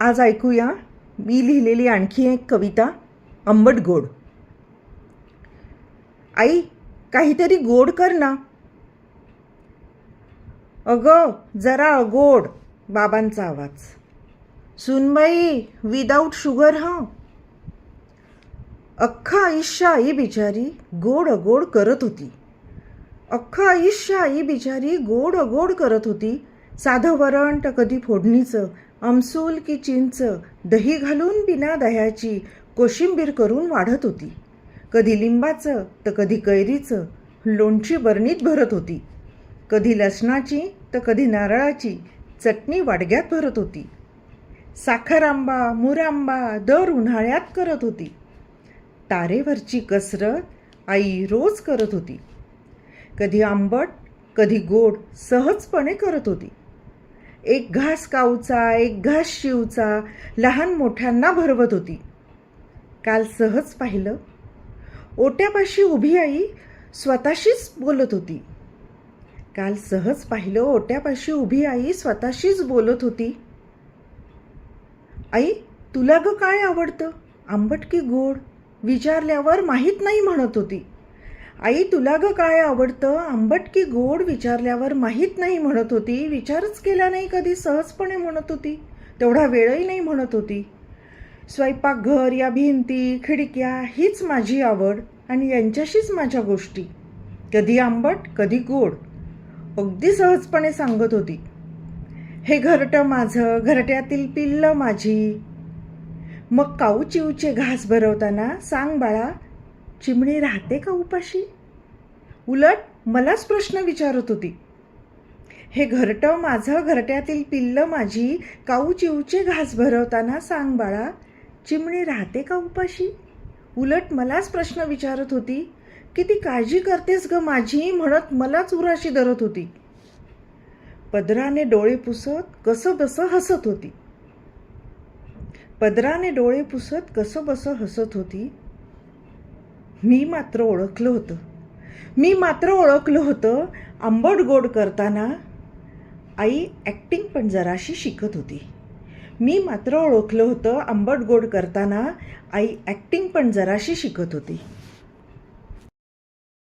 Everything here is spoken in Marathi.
आज ऐकूया मी लिहिलेली आणखी एक कविता आंबट गोड. आई काहीतरी गोड कर ना. अगं जरा गोड बाबांचा आवाज. सुनबाई विदाऊट शुगर हां. अख्खं आयुष्य आई बिचारी गोड अगोड करत होती. अख्खं आयुष्य आई बिचारी गोड अगोड करत होती. साधं वरण तर कधी फोडणीचं आमसूल की चिंच दही घालून बिना दह्याची कोशिंबीर करून वाढत होती. कधी लिंबाचं तर कधी कैरीचं लोणची बरणीत भरत होती. कधी लसणाची तर कधी नारळाची चटणी वाडग्यात भरत होती. साखर आंबा मुरांबा दर उन्हाळ्यात करत होती. तारेवरची कसरत आई रोज करत होती. कधी आंबट कधी गोड सहजपणे करत होती. एक घास काऊचा एक घास शिवचा लहान मोठ्यांना भरवत होती. काल सहज पाहिलं. ओट्यापाशी उभी आई स्वतःशीच बोलत होती. काल सहज पाहिलं. ओट्यापाशी उभी आई स्वतःशीच बोलत होती. आई तुला ग काय आवडतं? आंबट की गोड? विचारल्यावर माहीत नाही म्हणत होती. आई तुला ग काय आवडतं? आंबट की गोड विचारल्यावर माहीत नाही म्हणत होती. विचारच केला नाही कधी सहजपणे म्हणत होती. तेवढा वेळही नाही म्हणत होती. स्वयंपाकघर या भिंती खिडक्या हीच माझी आवड आणि यांच्याशीच माझ्या गोष्टी. कधी आंबट कधी गोड. अगदी सहजपणे सांगत होती. हे घरटं माझं घरट्यातील पिल्लं माझी. मग काऊ चिवचे घास भरवताना सांग बाळा चिमणी राहते का उपाशी? उलट मलाच प्रश्न विचारत होती. हे घरटं माझं घरट्यातील पिल्लं माझी काऊ चिवचे घास भरवताना सांग बाळा चिमणी राहते का उपाशी? उलट मलाच प्रश्न विचारत होती. किती काळजी करतेस ग माझी म्हणत मलाच उराशी धरत होती. पदराने डोळे पुसत कसं बसं हसत होती. पदराने डोळे पुसत कसं बसं हसत होती. मी मात्र ओळखलं होतं. मी मात्र ओळखलं होतं आंबट गोड करताना. आई ॲक्टिंग पण जराशी शिकत होती. मी मात्र ओळखलं होतं आंबट गोड करताना. आई ॲक्टिंग पण जराशी शिकत होती.